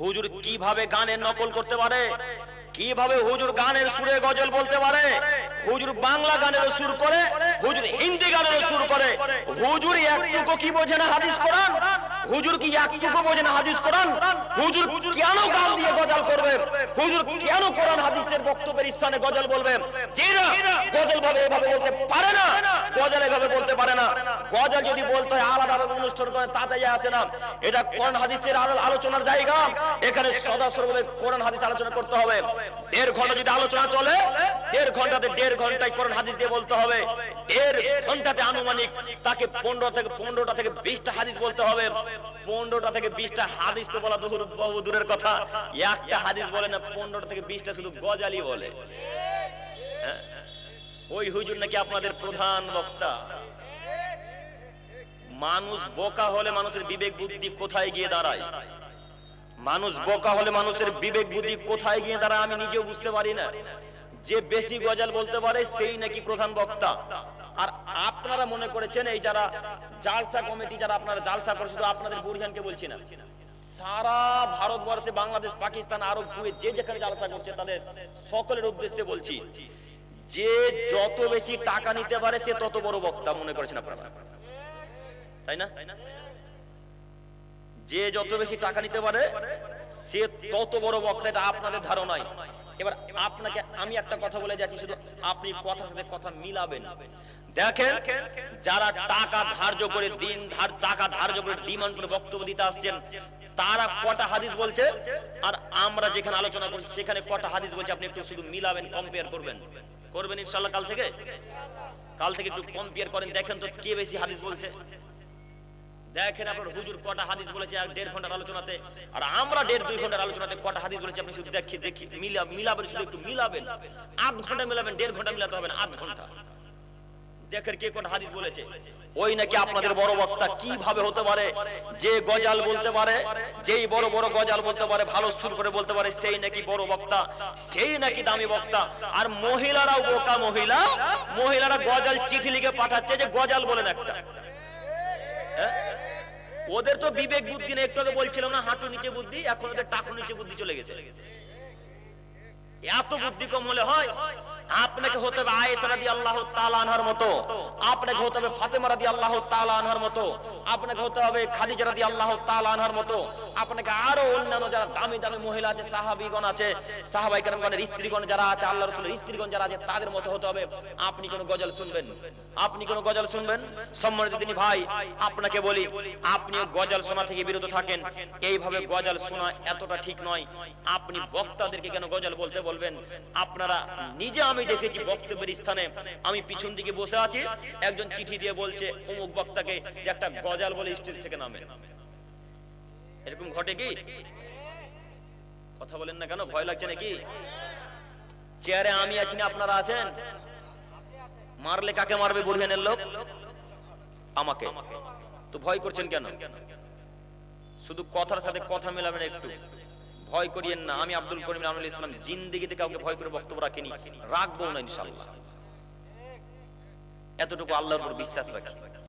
হুজুর কীভাবে গানের নকল করতে পারে? কীভাবে হুজুর গানের সুরে গজল বলতে পারে? হুজুর বাংলা গানের সুর করে, হুজুর হিন্দি গানের সুর করে। হুজুর একটুকু কি বোঝে না হাদিস কোরআন? হুজুর কি একটুকু বোঝে না হাদিস কোরআন? হুজুর কেন গান দিয়ে গজল করবে? হুজুর কেন কোরআন হাদিসের বক্তব্যের স্থানে গজল বলবে? যে না গজল ভাবে এভাবে বলতে পারে না। গজল এভাবে বলতে পারে না। গজল যদি বলতে হয়, আলাদা আলাদা অনুষ্ঠান করে, তাতে আসে না। এটা কোরআন হাদিসের আলোচনার জায়গা। এখানে সদা সর্বদা কোরআন হাদিস আলোচনা করতে হবে। দেড় ঘণ্টা যদি আলোচনা চলে, দেড় ঘন্টাতে দেড় ঘন্টায় কোরআন হাদিস দিয়ে বলতে হবে। দেড় ঘন্টাতে আনুমানিক তাকে পনেরো থেকে, পনেরোটা থেকে বিশটা হাদিস বলতে হবে। পনেরোটা থেকে বিশটা হাদিস তো বলা দূর বহু দূরের কথা। একটা হাদিস বলে না, পনেরোটা থেকে বিশটা শুধু গজালি বলে। হ্যাঁ? ওই হুজুর নাকি আপনাদের প্রধান বক্তা। মানুষ বোকা হলে মানুষের বিবেক বুদ্ধি কোথায় গিয়ে দাঁড়ায়? মানুষ বোকা হলে মানুষের বিবেক বুদ্ধি কোথায় গিয়ে দাঁড়ায় আমি নিজেও বুঝতে পারি না। যে বেশি গজাল বলতে পারে সেই নাকি প্রধান বক্তা। আর আপনারা মনে করেছেন এই যারা জালসা কমিটি, যারা আপনারা জালসা করে, শুধু আপনাদের বুড়িহানকে বলছি না। সারা ভারতবর্ষে, বাংলাদেশ, পাকিস্তান, আরব যে যেখানে জালসা করছে, তাদের সকলের উদ্দেশ্যে বলছি যে যত বেশি টাকা নিতে পারে, সে তত বড় বক্তা, মনে করেছেন আপনারা? তাই না? যে যত বেশি টাকা নিতে পারে, সে তত বড় বক্তা, এটা আপনাদের ধারণাই। এবার আপনাকে আমি একটা কথা বলে যাচ্ছি, শুধু আপনি কথার সাথে কথা মিলাবেন। দেখেন, যারা টাকা ধার্য করে দিন, ধার, টাকা ধার্য করে ডিমান্ড করে বক্তব্য দিতে আসছেন, তারা কটা হাদিস বলছে? আর আমরা যেখানে আলোচনা করছি, সেখানে কটা হাদিস বলছে, আপনি একটু শুধু মিলাবেন কম্পেয়ার করবেন। করবেন ইনশাল্লাহ কাল থেকে? কাল থেকে একটু কম্পেয়ার করেন, দেখেন তো কে বেশি হাদিস বলছে। দেখেন আপনার হুজুর কটা হাদিস বলেছে, এক দেড় ঘণ্টার আলোচনাতে, আর আমরা দেড় দুই ঘণ্টার আলোচনাতে কটা হাদিস বলেছি, আপনি শুধু দেখি দেখি, মিলা, মিলাবেন, শুধু একটু মিলাবেন। আধ ঘণ্টা মিলাবেন, দেড় ঘণ্টা মিলাতে হবে না, আধ ঘণ্টা। দেখেন কে কটা হাদিস বলেছে। ওই নাকি আপনাদের বড় বক্তা কীভাবে হতে পারে? যে গজাল বলতে পারে, যেই বড় বড় গজাল বলতে পারে, ভালো সুর করে বলতে পারে, সেই নাকি বড় বক্তা, সেই নাকি দামি বক্তা। আর মহিলারাও বোকা মহিলা, মহিলারা গজাল চিঠি লিখে পাঠাচ্ছে যে গজাল বলেন একটা। হ্যাঁ? ওদের তো বিবেক বুদ্ধি নেই, একটু আগে বলছিলাম না, হাঁটু নিচে বুদ্ধি, এখন ওদের টাকু নিচে বুদ্ধি চলে গেছে। এত বুদ্ধি কম হলে হয়? আপনাকে হতে হবে আয়েশা রাদিয়াল্লাহু তাআলা আনহার মতো। আপনাকে হতে হবে ফাতেমা রাদিয়াল্লাহু তাআলা আনহার মতো। আপনাকে হতে হবে খাদিজা রাদিয়াল্লাহু তাআলা আনহার মতো। আপনাকে আরও অন্যান্য যারা দামি দামি মহিলা আছে, সাহাবীগণ আছে সাহাবাই কেরামগণের স্ত্রীগণ যারা আছে আল্লাহ রাসূলের স্ত্রীগণ যারা আছে, তাদের মতো হতে হবে, আপনি কোন গজল শুনবেন? আপনি কোন গজল শুনবেন? সম্মানিত তিনি ভাই, আপনাকে বলি, আপনিও গজল শোনা থেকে বিরত থাকেন। এইভাবে গজল শোনা এতটা ঠিক নয়। আপনি বক্তাদেরকে কেন গজল বলতে বলবেন? আপনারা নিজে আমি দেখেছি বক্তব্যের স্থানে, আমি পিছন দিকে বসে আছি, একজন চিঠি দিয়ে বলছে, অমুক বক্তাকে একটা গজাল বলে স্টেজ থেকে নামে। এরকম ঘটে কি? কথা বলেন না কেন, ভয় লাগছে নাকি? চেয়ারে আমি আছি না, আপনারা আছেন? মারলে কাকে মারবে বুড়িয়ানের লোক? আমাকে। তো ভয় করছেন কেন? শুধু কথার সাথে কথা মেলাবেন একটু। ভয় করিয়েন না। আমি আব্দুল করিম রামুল ইসলাম জিন্দিগিতে কাউকে ভয় করে বক্তব্য রাখিনি। রাখব না ইনশাল্লাহ এতটুকু আল্লাহর উপর বিশ্বাস রাখি।